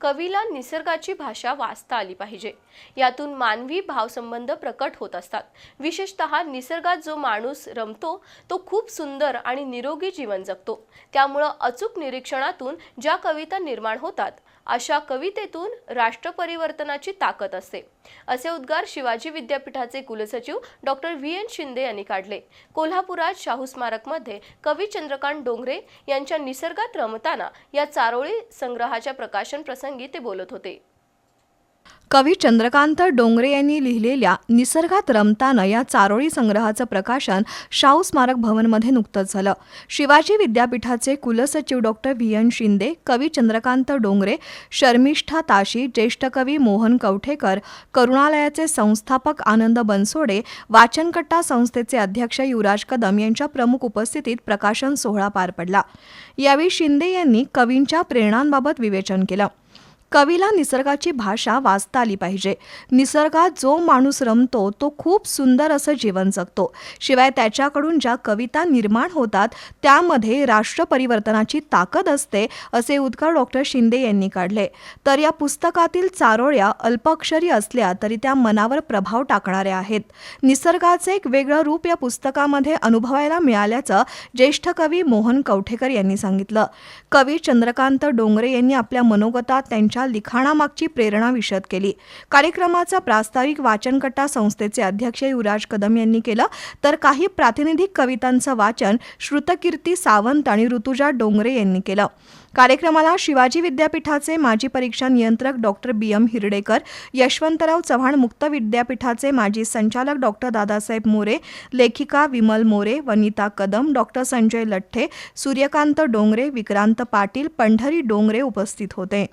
कवीला निसर्गाची भाषा वाचता आली पाहिजे. यातून मानवी भावसंबंध प्रकट होत असतात. विशेषतः निसर्गात जो माणूस रमतो तो खूप सुंदर आणि निरोगी जीवन जगतो. त्यामुळं अचूक निरीक्षणातून ज्या कविता निर्माण होतात अशा कवितेतून राष्ट्रपरिवर्तनाची ताकद असते. असे उद्गार शिवाजी विद्यापीठाचे कुलसचिव डॉक्टर व्ही एन शिंदे यांनी काढले. कोल्हापुरात शाहू स्मारकमध्ये कवी चंद्रकांत डोंगरे यांच्या निसर्गात रमताना या चारोळी संग्रहाच्या प्रकाशन प्रसंगी ते बोलत होते. कवी चंद्रकांत डोंगरे यांनी लिहिलेल्या निसर्गात रमताना या चारोळी संग्रहाचं प्रकाशन शाहू स्मारक भवनमध्ये नुकतंच झालं. शिवाजी विद्यापीठाचे कुलसचिव डॉक्टर व्ही. एन. शिंदे कवी चंद्रकांत डोंगरे शर्मिष्ठा ताशी ज्येष्ठ कवी मोहन कवठेकर करुणालयाचे संस्थापक आनंद बनसोडे वाचनकट्टा संस्थेचे अध्यक्ष युवराज कदम यांच्या प्रमुख उपस्थितीत प्रकाशन सोहळा पार पडला. यावेळी शिंदे यांनी कवींच्या प्रेरणांबाबत विवेचन केलं. कवीला निसर्गाची भाषा वाचता आली पाहिजे. निसर्गात जो माणूस रमतो तो खूप सुंदर असं जीवन जगतो. शिवाय त्याच्याकडून ज्या कविता निर्माण होतात त्यामध्ये राष्ट्र परिवर्तनाची ताकद असते असे उद्गार डॉक्टर शिंदे यांनी काढले. तर या पुस्तकातील चारोळ्या अल्पाक्षरी असल्या तरी त्या मनावर प्रभाव टाकणाऱ्या आहेत. निसर्गाचे एक वेगळं रूप या पुस्तकामध्ये अनुभवायला मिळाल्याचं ज्येष्ठ कवी मोहन कवठेकर यांनी सांगितलं. कवी चंद्रकांत डोंगरे यांनी आपल्या मनोगतात त्यांच्या त्यांच्या लिखाणामागची प्रेरणा विशद केली. कार्यक्रमाचा प्रास्ताविक वाचनकट्टा संस्थेचे अध्यक्ष युवराज कदम यांनी केलं. तर काही प्रातिनिधिक कवितांचं वाचन श्रुतकीर्ती सावंत आणि ऋतुजा डोंगरे यांनी केलं. कार्यक्रमाला शिवाजी विद्यापीठाचे माजी परीक्षा नियंत्रक doctor B. M. Hiradekar Yashwantrao Chavan मुक्त विद्यापीठाचे माजी संचालक डॉक्टर दादासाहेब मोरे लेखिका विमल मोरे वनिता कदम डॉक्टर संजय लठ्ठे सूर्यकांत डोंगरे विक्रांत पाटील पंढरी डोंगरे उपस्थित होते.